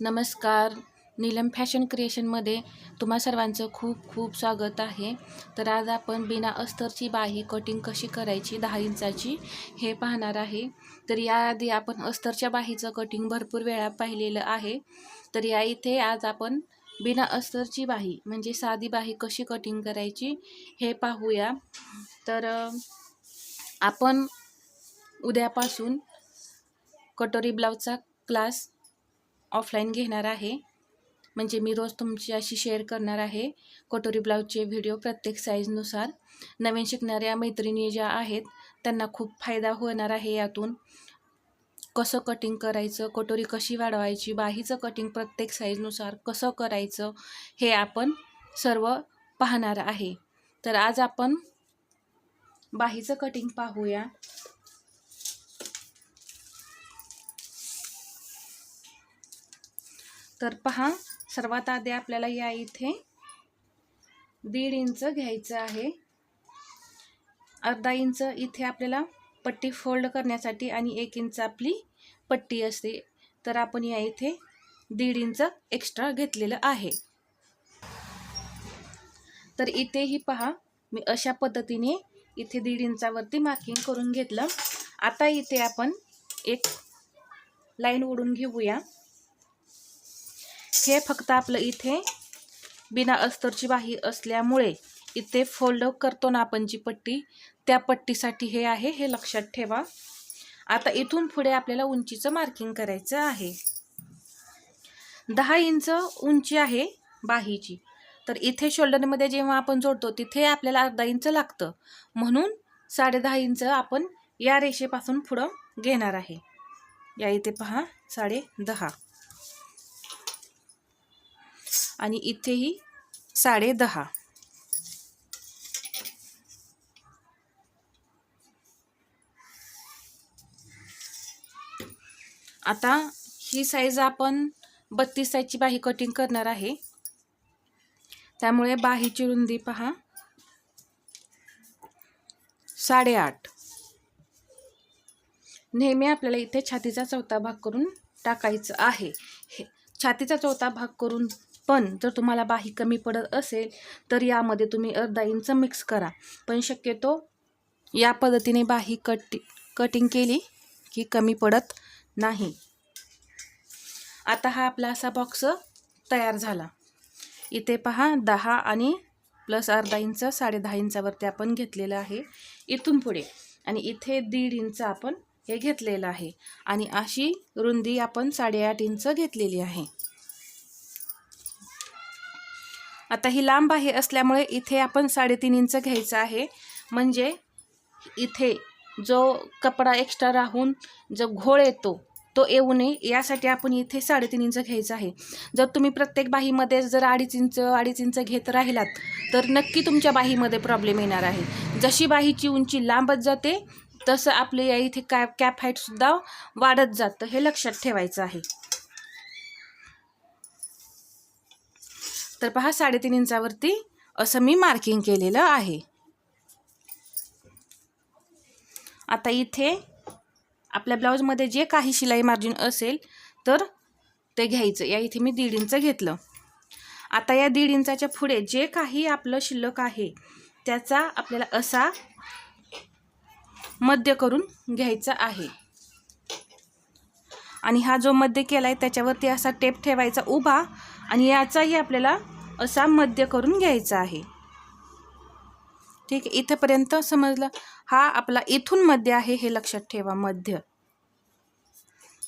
नमस्कार. नीलम फॅशन क्रिएशनमध्ये तुम्हा सर्वांचं खूप खूप स्वागत आहे. तर आज आपण बिना अस्तरची बाही कटिंग कशी करायची दहा इंचाची हे पाहणार आहे. तर याआधी आपण अस्तरच्या बाहीचं कटिंग भरपूर वेळा पाहिलेलं आहे. तर या इथे आज आपण बिना अस्तरची बाही म्हणजे साधी बाही कशी कटिंग करायची हे पाहूया. तर आपण उद्यापासून कटोरी ब्लाऊजचा क्लास ऑफलाईन घेणार आहे. म्हणजे मी रोज तुमच्याशी शेअर करणार आहे. कटोरी ब्लाऊजचे व्हिडिओ प्रत्येक साईजनुसार नवीन शिकणाऱ्या मैत्रिणी ज्या आहेत त्यांना खूप फायदा होणार आहे यातून. कसं कटिंग करायचं कटोरी कशी वाढवायची बाहीचं कटिंग प्रत्येक साईजनुसार कसं करायचं हे आपण सर्व पाहणार आहे. तर आज आपण बाहीचं कटिंग पाहूया. तर पहा सर्वात आधी आपल्याला या इथे दीड इंच घ्यायचं आहे. अर्धा इंच इथे आपल्याला पट्टी फोल्ड करण्यासाठी आणि एक इंच आपली पट्टी असते. तर आपण या इथे दीड इंच एक्स्ट्रा घेतलेलं आहे. तर इथेही पहा मी अशा पद्धतीने इथे दीड इंचावरती मार्किंग करून घेतलं. आता इथे आपण एक लाईन ओढून घेऊया. हे फक्त आपलं इथे बिना अस्तरची बाही असल्यामुळे इथे फोल्ड करतो ना आपण जी पट्टी त्या पट्टीसाठी हे आहे हे लक्षात ठेवा. आता इथून पुढे आपल्याला उंचीचं मार्किंग करायचं आहे. दहा इंच उंची आहे बाहीची. तर इथे शोल्डरमध्ये जेव्हा आपण जोडतो तिथे आपल्याला अर्धा इंच लागतं. म्हणून साडेदहा इंच आपण या रेषेपासून पुढं घेणार आहे. या इथे पहा साडे दहा. आणि इथेही साडे दहा. आता ही साईज आपण बत्तीस साईजची बाही कटिंग करणार आहे. त्यामुळे बाहीची रुंदी पहा. साडेआठ नेहमी आपल्याला इथे छातीचा चौथा भाग करून टाकायचं आहे. हे छातीचा चौथा भाग करून पण जर तुम्हाला बाही कमी पडत असेल तर यामध्ये तुम्ही अर्धा इंच मिक्स करा. पण शक्यतो या पद्धतीने बाही कट कटिंग केली की कमी पडत नाही. आता हा आपला असा बॉक्स तयार झाला. इथे पहा दहा आणि प्लस अर्धा इंच साडे दहा इंचावरती आपण घेतलेलं आहे इथून पुढे. आणि इथे दीड इंच आपण हे घेतलेलं आहे. आणि अशी रुंदी आपण साडेआठ इंच घेतलेली आहे. आता ही लांब आहे असल्यामुळे इथे आपण साडेतीन इंच घ्यायचं आहे. म्हणजे इथे जो कपडा एक्स्ट्रा राहून जो घोळ येतो तो येऊ नये. यासाठी आपण इथे साडेतीन इंच घ्यायचं आहे. जर तुम्ही प्रत्येक बाहीमध्ये जर अडीच इंच अडीच इंच घेत राहिलात तर नक्की तुमच्या बाहीमध्ये प्रॉब्लेम येणार आहे. जशी बाहीची उंची लांबत जाते तसं आपले या इथे कॅप कॅप हाईटसुद्धा वाढत जातं हे लक्षात ठेवायचं आहे. तर पहा साडेतीन इंचावरती असं मी मार्किंग केलेलं आहे. आता इथे आपल्या ब्लाऊजमध्ये जे काही शिलाई मार्जिन असेल तर ते घ्यायचं. या इथे मी दीड इंच घेतलं. आता या दीड इंचाच्या पुढे जे काही आपलं शिल्लक आहे त्याचा आपल्याला असा मध्य करून घ्यायचा आहे. आणि हा जो मध्य केला आहे त्याच्यावरती असा टेप ठेवायचा उभा आणि याचाही आपल्याला असा मध्य करून घ्यायचा आहे. ठीक आहे इथंपर्यंत समजलं? हा आपला इथून मध्य आहे हे लक्षात ठेवा मध्य.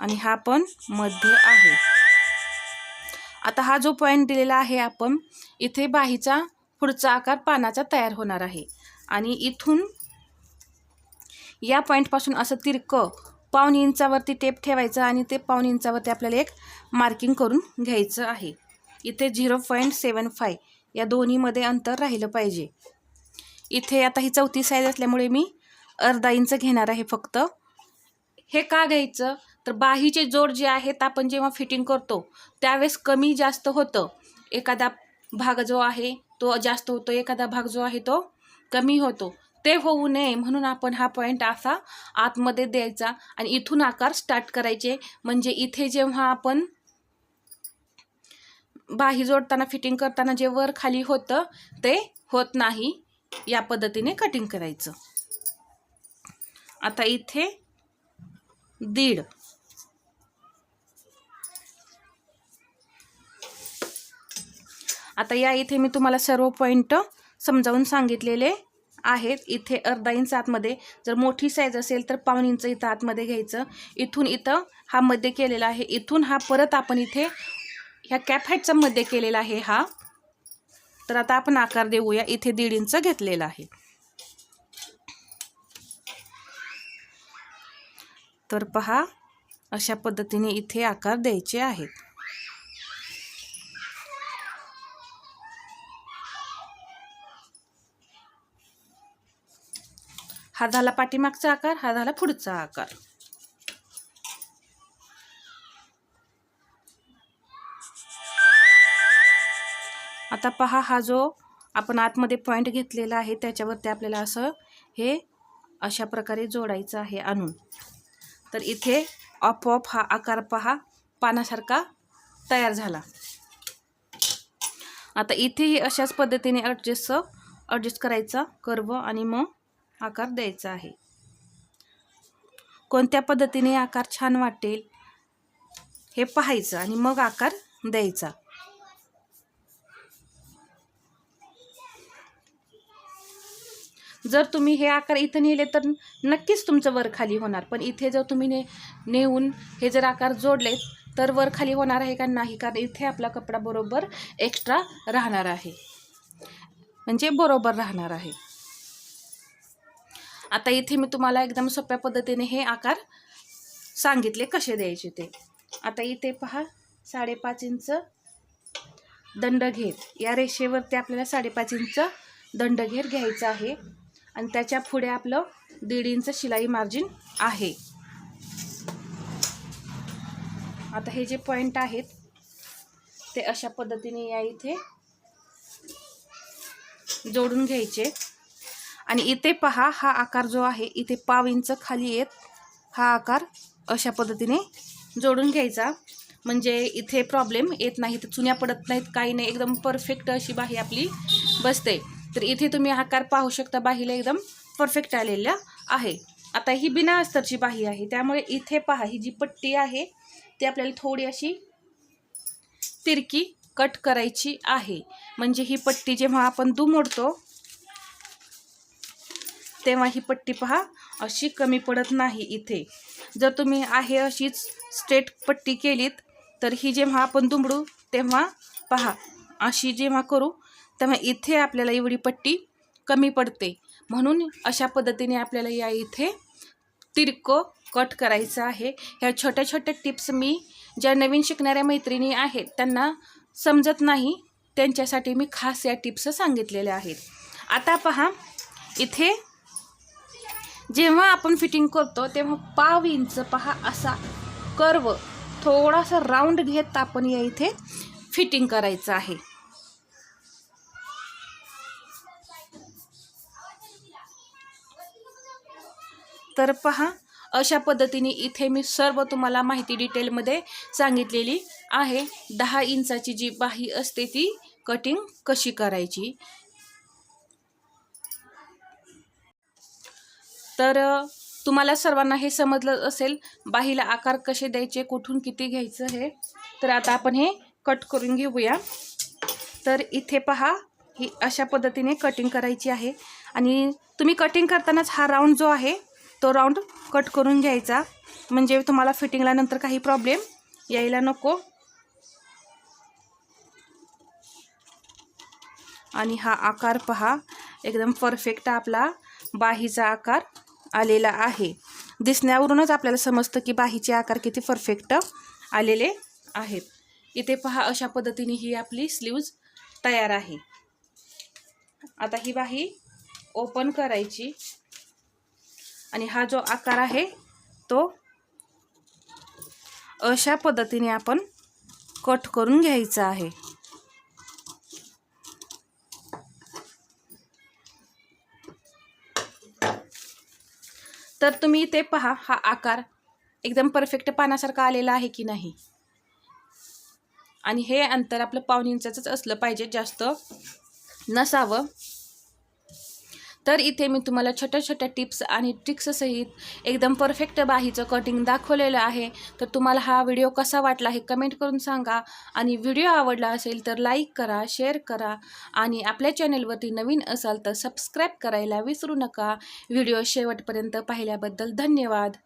आणि हा पण मध्य आहे. आता हा जो पॉईंट दिलेला आहे आपण इथे बाहीचा पुढचा आकार पानाचा तयार होणार आहे. आणि इथून या पॉईंटपासून असं तिरकं पाऊन इंचावरती टेप ठेवायचं आणि ते पाऊन इंचावरती आपल्याला एक मार्किंग करून घ्यायचं आहे. इथे झिरो पॉईंट सेवन फाय या दोन्हीमध्ये अंतर राहिलं पाहिजे. इथे आता ही चौथी साईज असल्यामुळे मी अर्धा इंच घेणार आहे फक्त. हे का घ्यायचं? तर बाहीचे जोड जे आहेत आपण जेव्हा फिटिंग करतो त्यावेळेस कमी जास्त होतं. एखादा भाग जो आहे तो जास्त होतो. एखादा भाग जो आहे तो कमी होतो. ते होऊ नये म्हणून आपण हा पॉईंट असा आतमध्ये द्यायचा आणि इथून आकार स्टार्ट करायचे. म्हणजे इथे जेव्हा आपण बाही जोडताना फिटिंग करताना जे वर खाली होतं ते होत नाही. या पद्धतीने कटिंग करायचं. आता इथे दीड. आता या इथे मी तुम्हाला सर्व पॉईंट समजावून सांगितलेले. आहेत. इथे अर्धा इंच आतमध्ये. जर मोठी साईज असेल तर पाऊन इंच इथं आतमध्ये घ्यायचं. इथून इथं हा मध्ये केलेला आहे. इथून हा परत आपण इथे ह्या कॅप हाईटचा मध्ये केलेला आहे हा. तर आता आपण आकार देऊया. इथे दीड इंच घेतलेला आहे. तर पहा अशा पद्धतीने इथे आकार द्यायचे आहेत. हा झाला पाठीमागचा आकार हा झाला पुढचा आकार. आता पहा हा जो आपण आतमध्ये पॉईंट घेतलेला आहे त्याच्यावरती आपल्याला असं हे अशा प्रकारे जोडायचं आहे आणून. तर इथे आपोआप हा आकार पहा पानासारखा तयार झाला. आता इथेही अशाच पद्धतीने ॲडजस्ट ॲडजस्ट करायचा कर्व आणि मग आकार द्यायचा आहे. कोणत्या पद्धतीने आकार छान वाटेल हे पाहायचं आणि मग आकार द्यायचा. जर तुम्ही हे आकार इथं नेले तर नक्कीच तुमचं वर खाली होणार. पण इथे जर तुम्ही ने नेऊन हे जर आकार जोडले तर वर खाली होणार आहे का नाही? कारण इथे आपला कपडा बरोबर एक्स्ट्रा राहणार आहे. म्हणजे बरोबर राहणार आहे. आता इथे मी तुम्हाला एकदम सोप्या पद्धतीने हे आकार सांगितले कसे द्यायचे ते. आता इथे पहा साडेपाच इंच दंडघेर या रेषेवरती आपल्याला साडेपाच इंच दंडघेर घ्यायचा आहे. आणि त्याच्या पुढे आपलं दीड इंच शिलाई मार्जिन आहे. आता हे जे पॉईंट आहेत ते अशा पद्धतीने या इथे जोडून घ्यायचे. आणि इथे पहा हा आकार जो आहे इथे पाव इंच खाली येत. हा आकार अशा पद्धतीने जोडून घ्यायचा. म्हणजे इथे प्रॉब्लेम येत नाही तर चुन्या पडत नाहीत काही नाही. एकदम परफेक्ट अशी बाही आपली बसते. तर इथे तुम्ही आकार पाहू शकता बाहीला एकदम परफेक्ट आलेल्या आहे. आता ही बिना अस्तरची बाही आहे त्यामुळे इथे पहा ही जी पट्टी आहे ती आपल्याला थोडी अशी तिरकी कट करायची आहे. म्हणजे ही पट्टी जेव्हा आपण दुमोडतो तेव्हा ही पट्टी पहा अशी कमी पडत नाही इथे. जर तुम्ही आहे अशीच स्ट्रेट पट्टी केलीत तर ही जेव्हा आपण दुमडू तेव्हा पहा अशी जेव्हा करू तेव्हा इथे आपल्याला एवढी पट्टी कमी पडते. म्हणून अशा पद्धतीने आपल्याला या इथे तिरको कट करायचं आहे. ह्या छोट्या छोट्या टिप्स मी ज्या नवीन शिकणाऱ्या मैत्रिणी आहेत त्यांना समजत नाही त्यांच्यासाठी मी खास या टिप्स सांगितलेल्या आहेत. आता पहा इथे जेव्हा आपण फिटिंग करतो तेव्हा पाव इंच पहा असा कर्व. थोडासा राऊंड घेत आपण या इथे फिटिंग करायचं आहे. तर पहा अशा पद्धतीने इथे मी सर्व तुम्हाला माहिती डिटेलमध्ये सांगितलेली आहे. दहा इंचाची जी बाही असते ती कटिंग कशी करायची? तर तुम्हाला सर्वांना हे समजलं असेल बाहीला आकार कसे द्यायचे कुठून किती घ्यायचं हे. तर आता आपण हे कट करून घेऊया. तर इथे पहा ही अशा पद्धतीने कटिंग करायची आहे. आणि तुम्ही कटिंग करतानाच हा राऊंड जो आहे तो राऊंड कट करून घ्यायचा. म्हणजे तुम्हाला फिटिंगला नंतर काही प्रॉब्लेम यायला नको. आणि हा आकार पहा एकदम परफेक्ट आपला बाहीचा आकार. आलेला आहे. दिसण्यावरूनच आपल्याला समजतं की बाहीचे आकार किती परफेक्ट आलेले आहेत. इथे पहा अशा पद्धतीने ही आपली स्लीव्ज तयार आहे. आता ही बाही ओपन करायची. आणि हा जो आकार आहे तो अशा पद्धतीने आपण कट करून घ्यायचा आहे. तर तुम्ही ते पहा हा आकार एकदम परफेक्ट पानासारखा आलेला आहे की नाही? आणि हे अंतर आपलं पाऊण इंचाचंच असलं पाहिजे जास्त नसावं. तर इथे मी तुम्हाला छोट्या छोट्या टिप्स आणि ट्रिक्ससहित एकदम परफेक्ट बाहीचं कटिंग दाखवलेलं आहे. तर तुम्हाला हा व्हिडिओ कसा वाटला हे कमेंट करून सांगा. आणि व्हिडिओ आवडला असेल तर लाईक करा शेअर करा आणि आपल्या चॅनेलवरती नवीन असाल तर सबस्क्राईब करायला विसरू नका. व्हिडिओ शेवटपर्यंत पाहिल्याबद्दल धन्यवाद.